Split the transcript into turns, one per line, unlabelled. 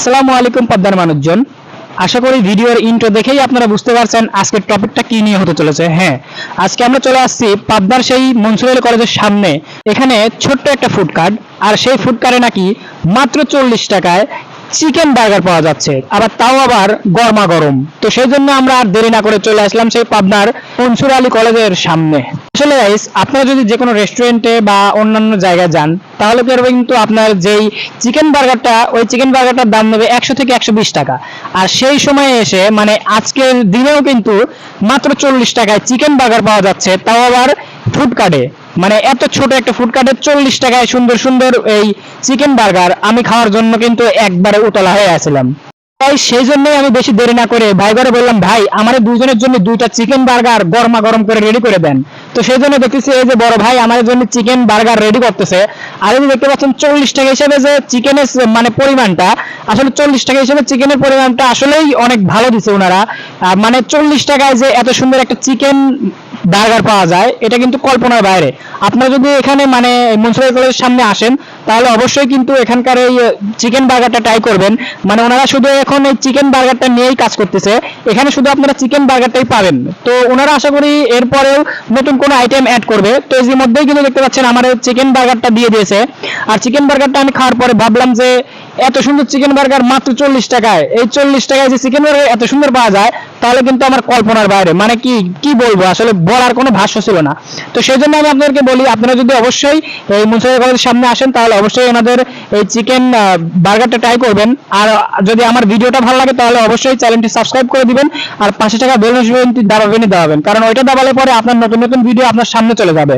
আসসালামু আলাইকুম, পদ্মার মানুষজন। আশা করি ভিডিওর ইন্ট্রো দেখেই আপনারা বুঝতে পারছেন আজকের টপিকটা কি নিয়ে হতে চলেছে। হ্যাঁ আজকে আমরা চলে আসছি পাবনার সেই মনসুর আলী কলেজের সামনে। এখানে ছোট্ট একটা ফুড কার্ট আর সেই ফুড কার্টে নাকি মাত্র চল্লিশ টাকায় চিকেন বার্গার পাওয়া যাচ্ছে। আবার তাও আবার গরমা গরম তো সেই জন্য আমরা আর দেরি না করে চলে আসলাম সেই পাবনার মনসুর আলী কলেজের সামনে। আসলে গাইস আপনারা যদি যে কোনো রেস্টুরেন্টে বা অন্যান্য জায়গায় যান, তাহলে কিন্তু আপনার যেই চিকেন বার্গারটা ওই চিকেন বার্গারটার দাম নেবে একশো থেকে একশো বিশ টাকা। আর সেই সময়ে এসে মানে আজকের দিনেও কিন্তু মাত্র চল্লিশ টাকায় চিকেন বার্গার পাওয়া যাচ্ছে, তাও আবার ফুড কার্টে মানে এত ছোট একটা ফুড কার্টে চল্লিশ টাকায় সুন্দর সুন্দর এই চিকেন বার্গার আমি খাওয়ার জন্য কিন্তু একবারে উতলা হয়ে আসছিলাম তাই সেই জন্যই আমি বেশি দেরি না করে ভাই ঘরে বললাম, ভাই, আমার দুইজনের জন্য দুইটা চিকেন বার্গার গরমা গরম করে রেডি করে দেন। তো সেই জন্য দেখতেছি এই যে বড় ভাই আমার জন্য চিকেন বার্গার রেডি করতেছে। আর এই দেখতে পাচ্ছেন চল্লিশ টাকা হিসেবে যে চিকেনের মানে পরিমাণটা, আসলে চল্লিশ টাকা হিসেবে চিকেনের পরিমাণটা আসলেই অনেক ভালো দিছে ওনারা। মানে চল্লিশ টাকায় যে এত সুন্দর একটা চিকেন বার্গার পাওয়া যায়, এটা কিন্তু কল্পনার বাইরে। আপনারা যদি এখানে মানে মুন্সিপাল কলেজের সামনে আসেন, তাহলে অবশ্যই কিন্তু এখানকার এই চিকেন বার্গারটা ট্রাই করবেন। মানে ওনারা শুধু এখন এই চিকেন বার্গারটা নিয়েই কাজ করতেছে। এখানে শুধু আপনারা চিকেন বার্গারটাই পাবেন। তো ওনারা আশা করি এরপরেও নতুন কোনো আইটেম অ্যাড করবে। তো এর মধ্যেই কিন্তু দেখতে পাচ্ছেন আমার চিকেন বার্গারটা দিয়ে দিয়েছে। আর চিকেন বার্গারটা আমি খাওয়ার পরে ভাবলাম যে, এত সুন্দর চিকেন বার্গার মাত্র চল্লিশ টাকায়। এই চল্লিশ টাকায় যে চিকেন বার্গার এত সুন্দর পাওয়া যায় তাহলে কিন্তু আমার কল্পনার বাইরে। মানে কি কি বলব? আসলে বলার কোনো ভাষ্য ছিল না। তো সেই জন্য আমি আপনাদেরকে বলি, আপনারা যদি অবশ্যই এই মুন্সিপাল কলেজের সামনে আসেন, তাহলে অবশ্যই ওনাদের এই চিকেন বার্গারটা ট্রাই করবেন। আর যদি আমার ভিডিওটা ভালো লাগে, তাহলে অবশ্যই চ্যানেলটি সাবস্ক্রাইব করে দিবেন আর পাঁচশো টাকা বেল দাবাবেনই দাবাবেন কারণ ওইটা দাবালে পরে আপনার নতুন নতুন ভিডিও আপনার সামনে চলে যাবে।